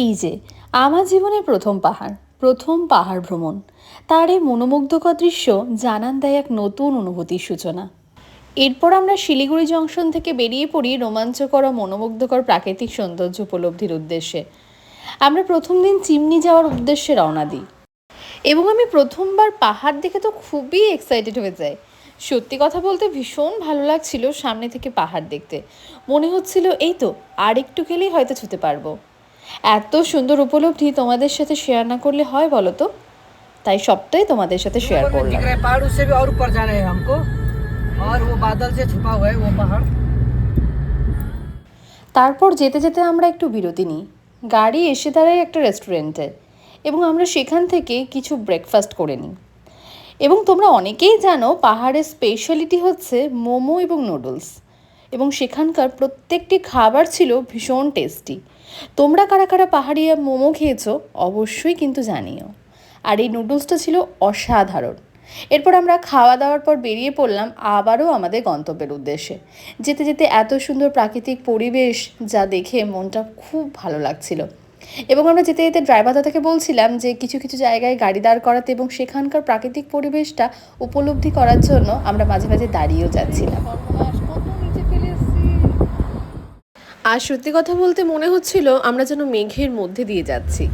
এই যে, আমার জীবনের প্রথম পাহাড় প্রথম পাহাড় ভ্রমণ। তার এই মনোমুগ্ধকর দৃশ্য জানান দেয় এক নতুন অনুভূতির সূচনা। এরপর আমরা শিলিগুড়ি জংশন থেকে বেরিয়ে পড়ি রোমাঞ্চকর ও মনোমুগ্ধকর প্রাকৃতিক সৌন্দর্য উপলব্ধির উদ্দেশ্যে। আমরা প্রথম দিন চিমনি যাওয়ার উদ্দেশ্যে রওনা দিই। এবং আমি প্রথমবার পাহাড় দেখে তো খুবই এক্সাইটেড হয়ে যাই। সত্যি কথা বলতে ভীষণ ভালো লাগছিল সামনে থেকে পাহাড় দেখতে। মনে হচ্ছিল, এই তো আর একটু গেলেই হয়তো ছুতে পারব। এত সুন্দর উপলব্ধি তোমাদের সাথে শেয়ার না করলে হয় বলো তো তাই সবটাই তোমাদের সাথে শেয়ার ऊपर में করলাম दिख रहा है पहाड़ उससे भी और ऊपर जाना है हमको और वो बादल से छुपा हुआ है वो पहाड़ তারপর যেতে যেতে আমরা একটু বিরতি নিই গাড়ি এসে দাঁড়ায় একটা রেস্টুরেন্টে এবং আমরা সেখান থেকে কিছু ব্রেকফাস্ট করে নিই এবং তোমরা অনেকেই জানো পাহাড়ের স্পেশালিটি হচ্ছে মোমো এবং নুডলস এবং সেখানকার প্রত্যেকটি খাবার ছিল ভীষণ টেস্টি। তোমরা কারা কারা পাহাড়িয়া মোমো খেয়েছো অবশ্যই কিন্তু জানিও। আর এই নুডলসটা ছিল অসাধারণ। এরপর আমরা খাওয়া দাওয়ার পর বেরিয়ে পড়লাম আবারও আমাদের গন্তব্যের উদ্দেশ্যে। যেতে যেতে এত সুন্দর প্রাকৃতিক পরিবেশ যা দেখে মনটা খুব ভালো লাগছিল। এবং আমরা যেতে যেতে ড্রাইভার দাদাকে বলছিলাম যে কিছু কিছু জায়গায় গাড়ি দাঁড় করাতে এবং সেখানকার প্রাকৃতিক পরিবেশটা উপলব্ধি করার জন্য আমরা মাঝে মাঝে দাঁড়িয়েও যাচ্ছিলাম। আর সত্যি কথা বলতে মনে হচ্ছিল আমরা যেন মেঘের মধ্যে দিয়ে যাচ্ছি।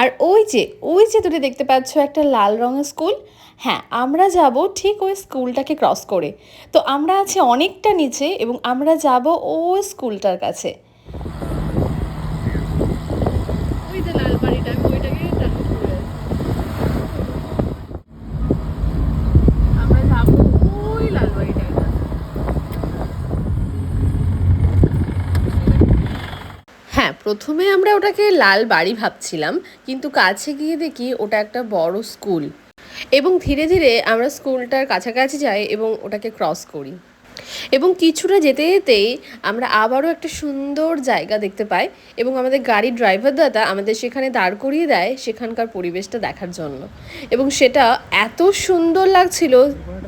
আর ওই যে ওই যে তুমি দেখতে পাচ্ছ, একটা লাল রঙের স্কুল। হ্যাঁ আমরা যাব ঠিক ওই স্কুলটাকে ক্রস করে। তো আমরা আছি অনেকটা নিচে এবং আমরা যাব ওই স্কুলটার কাছে। হ্যাঁ প্রথমে আমরা ওটাকে লাল বাড়ি ভাবছিলাম, কিন্তু কাছে গিয়ে দেখি ওটা একটা বড় স্কুল। এবং ধীরে ধীরে আমরা স্কুলটার কাছাকাছি যাই এবং ওটাকে ক্রস করি। এবং কিছুটা যেতে যেতেই আমরা আবারও একটা সুন্দর জায়গা দেখতে পাই এবং আমাদের গাড়ির ড্রাইভার দাদা আমাদের সেখানে দাঁড় করিয়ে দেয় সেখানকার পরিবেশটা দেখার জন্য। এবং সেটা এত সুন্দর লাগছিল,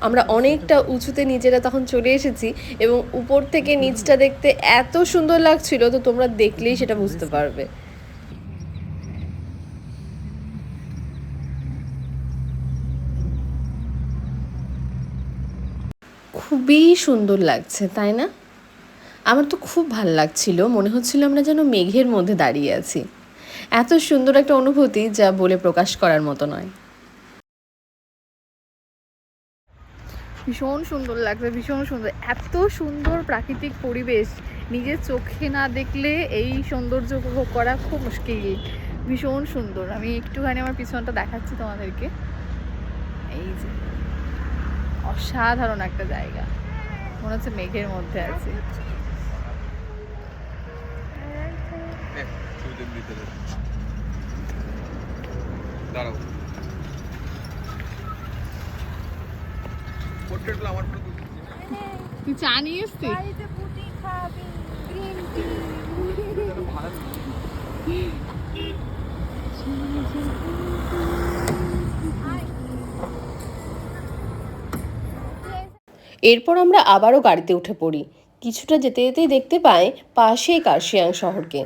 আমরা অনেকটা উঁচুতে নিজেরা তখন চলে এসেছি এবং উপর থেকে নিচটা দেখতে এত সুন্দর লাগছিল, তো তোমরা দেখলেই সেটা বুঝতে পারবে। খুবই সুন্দর লাগছে, তাই না? আমার তো খুব ভালো লাগছিল, মনে হচ্ছিল আমরা যেন মেঘের মধ্যে দাঁড়িয়ে আছি। এত সুন্দর একটা অনুভূতি যা বলে প্রকাশ করার মতো নয়। ভীষণ সুন্দর লাগছে, ভীষণ সুন্দর। এত সুন্দর প্রাকৃতিক পরিবেশ, নিজের চোখে না দেখলে এই সৌন্দর্য উপভোগ করা খুব মুশকিল। ভীষণ সুন্দর। আমি একটুখানি আমার পিছনটা দেখাচ্ছি তোমাদেরকে। এই যে। অসাধারণ একটা জায়গা। মনে হচ্ছে মেঘের মধ্যে আছে। তুই চা নিয়ে এসছিস? এরপর আমরা আবারও গাড়িতে উঠে পড়ি। কিছুটা যেতে যেতেই দেখতে পাই পাশেই কার্শিয়াং শহরকে।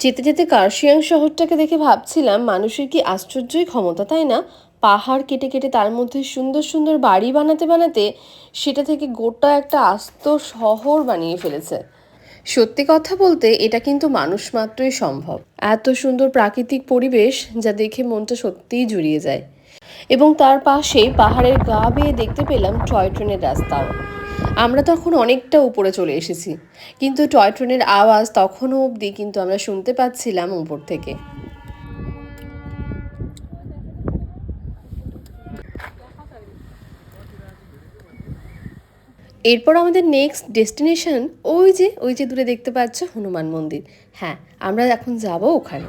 যেতে যেতে কার্শিয়াং শহরটাকে দেখে ভাবছিলাম, মানুষের কি আশ্চর্যই ক্ষমতা, তাই না? পাহাড় কেটে কেটে তার মধ্যে সুন্দর সুন্দর বাড়ি বানাতে বানাতে সেটা থেকে গোটা একটা আস্ত শহর বানিয়ে ফেলেছে। সত্যি কথা বলতে এটা কিন্তু মানুষ মাত্রই সম্ভব। এত সুন্দর প্রাকৃতিক পরিবেশ যা দেখে মনটা সত্যিই জুড়িয়ে যায়। এবং তার পাশেই পাহাড়ের গা বেয়ে দেখতে পেলাম টয় ট্রেনের রাস্তাও। আমরা তখন অনেকটা উপরে চলে এসেছি, কিন্তু টয় ট্রেনের আওয়াজ তখনও অবধি কিন্তু আমরা শুনতে পাচ্ছিলাম উপর থেকে। এরপর আমাদের নেক্সট ডেস্টিনেশন ওই যে ওই যে দূরে দেখতে পাচ্ছ হনুমান মন্দির। হ্যাঁ আমরা এখন যাব ওখানে।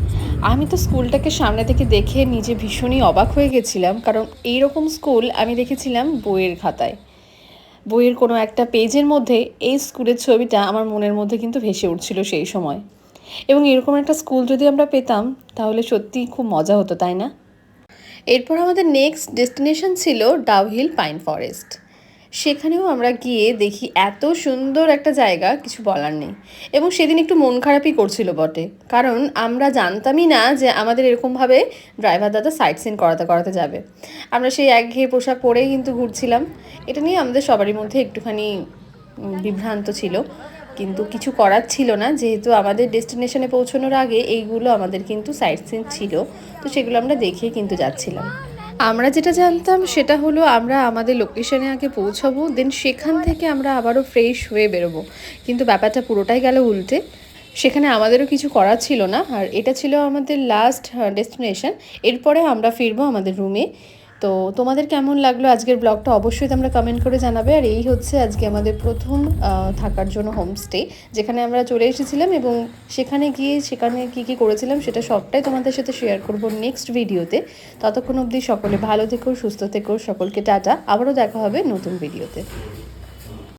আমি তো স্কুলটাকে সামনে থেকে দেখে নিজে ভীষণই অবাক হয়ে গেছিলাম, কারণ এইরকম স্কুল আমি দেখেছিলাম বইয়ের খাতায়। বইয়ের কোনো একটা পেজের মধ্যে এই স্কুলের ছবিটা আমার মনের মধ্যে কিন্তু ভেসে উঠছিল সেই সময়। এবং এরকম একটা স্কুল যদি আমরা পেতাম, তাহলে সত্যিই খুব মজা হতো, তাই না? এরপর আমাদের নেক্সট ডেস্টিনেশন ছিল ডাউহিল পাইন ফরেস্ট সেখানেও আমরা গিয়ে দেখি এত সুন্দর একটা জায়গা, কিছু বলার নেই। এবং সেদিন একটু মন খারাপই করছিল বটে। কারণ আমরা জানতামই না যে আমাদের এরকমভাবে ড্রাইভার দাদা সাইট সিন করাতে করাতে যাবে। আমরা সেই একঘেয়ে পোশাক পরেই কিন্তু ঘুরছিলাম। এটা নিয়ে আমাদের সবারই মধ্যে একটুখানি বিভ্রান্ত ছিল। কিন্তু কিছু করার ছিল না। যেহেতু আমাদের ডেস্টিনেশনে পৌঁছানোর আগে এইগুলো আমাদের কিন্তু সাইট সিন ছিল। তো সেগুলো আমরা দেখে কিন্তু যাচ্ছিলাম। আমরা যেটা জানতাম সেটা হলো আমরা আমাদের লোকেশনে আগে পৌঁছাবো দেন সেখান থেকে আমরা আবারও ফ্রেশ হয়ে বেরোবো। কিন্তু ব্যাপারটা পুরোটাই গেল উল্টে। সেখানে আমাদেরও কিছু করার ছিল না। আর এটা ছিল আমাদের লাস্ট ডেস্টিনেশন এরপরে আমরা ফিরবো আমাদের রুমে তো তোমাদের কেমন লাগল আজকের ব্লগটা? অবশ্যই তোমরা কমেন্ট করে জানাবে। আর এই হচ্ছে আজকে আমাদের প্রথম থাকার জন্য হোমস্টে যেখানে আমরা চলে এসেছিলাম এবং সেখানে গিয়ে সেখানে কি কি করেছিলাম সেটা সবটাই তোমাদের সাথে শেয়ার করব নেক্সট ভিডিওতে ততক্ষণ অবধি সকলে ভালো থেকো, সুস্থ থেকো, সকলকে টাটা। আবারও দেখা হবে নতুন ভিডিওতে